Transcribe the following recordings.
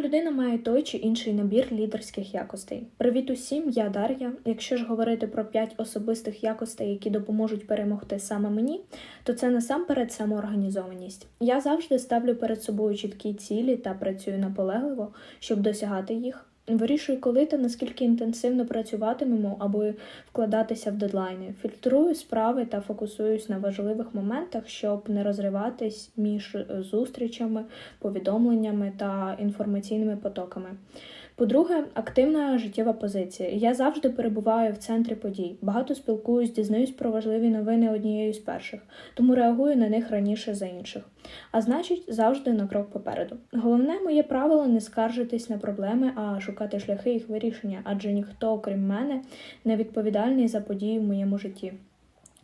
людина має той чи інший набір лідерських якостей. Привіт усім, я Дар'я. Якщо ж говорити про п'ять особистих якостей, які допоможуть перемогти саме мені, то це насамперед самоорганізованість. Я завжди ставлю перед собою чіткі цілі та працюю наполегливо, щоб досягати їх. Вирішую, коли та наскільки інтенсивно працюватимемо, аби вкладатися в дедлайни. Фільтрую справи та фокусуюсь на важливих моментах, щоб не розриватись між е, зустрічами, повідомленнями та інформаційними потоками. По-друге, активна життєва позиція. Я завжди перебуваю в центрі подій. Багато спілкуюсь, дізнаюсь про важливі новини однією з перших, тому реагую на них раніше за інших. А значить, завжди на крок попереду. Головне моє правило не скаржитись на проблеми, а шукати шляхи їх вирішення, адже ніхто, окрім мене, не відповідальний за події в моєму житті.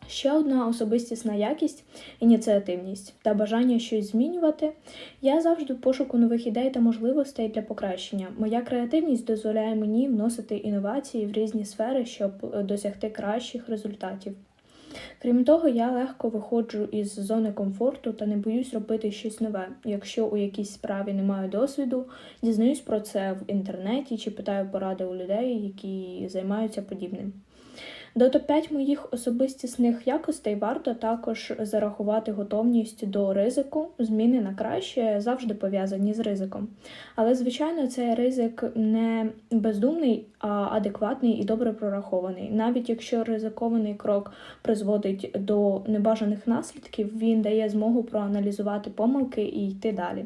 Ще одна особистісна якість ініціативність та бажання щось змінювати. Я завжди в пошуку нових ідей та можливостей для покращення. Моя креативність дозволяє мені вносити інновації в різні сфери, щоб е, досягти кращих результатів. Крім того, я легко виходжу із зони комфорту та не боюсь робити щось нове. Якщо у якійсь справі не маю досвіду, дізнаюсь про це в інтернеті чи питаю поради у людей, які займаються подібним. До топ-5 моїх особистісних якостей варто також зарахувати готовність до ризику. Зміни на краще завжди пов'язані з ризиком. Але, звичайно, цей ризик не бездумний, а адекватний і добре прорахований. Навіть якщо ризикований крок призводить до небажаних наслідків, він дає змогу проаналізувати помилки і йти далі.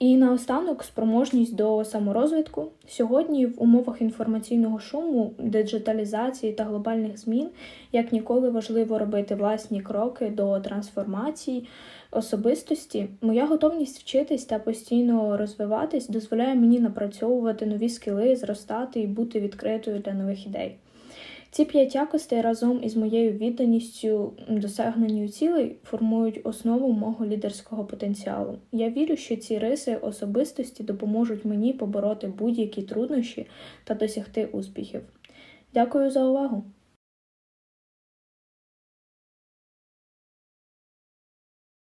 І наостанок спроможність до саморозвитку. Сьогодні в умовах інформаційного шуму, диджиталізації та глобальних змін як ніколи важливо робити власні кроки до трансформації особистості. Моя готовність вчитись та постійно розвиватись дозволяє мені напрацьовувати нові скіли, зростати і бути відкритою для нових ідей. Ці п'ять якостей разом із моєю відданістю досягненню цілей формують основу мого лідерського потенціалу. Я вірю, що ці риси особистості допоможуть мені побороти будь-які труднощі та досягти успіхів. Дякую за увагу!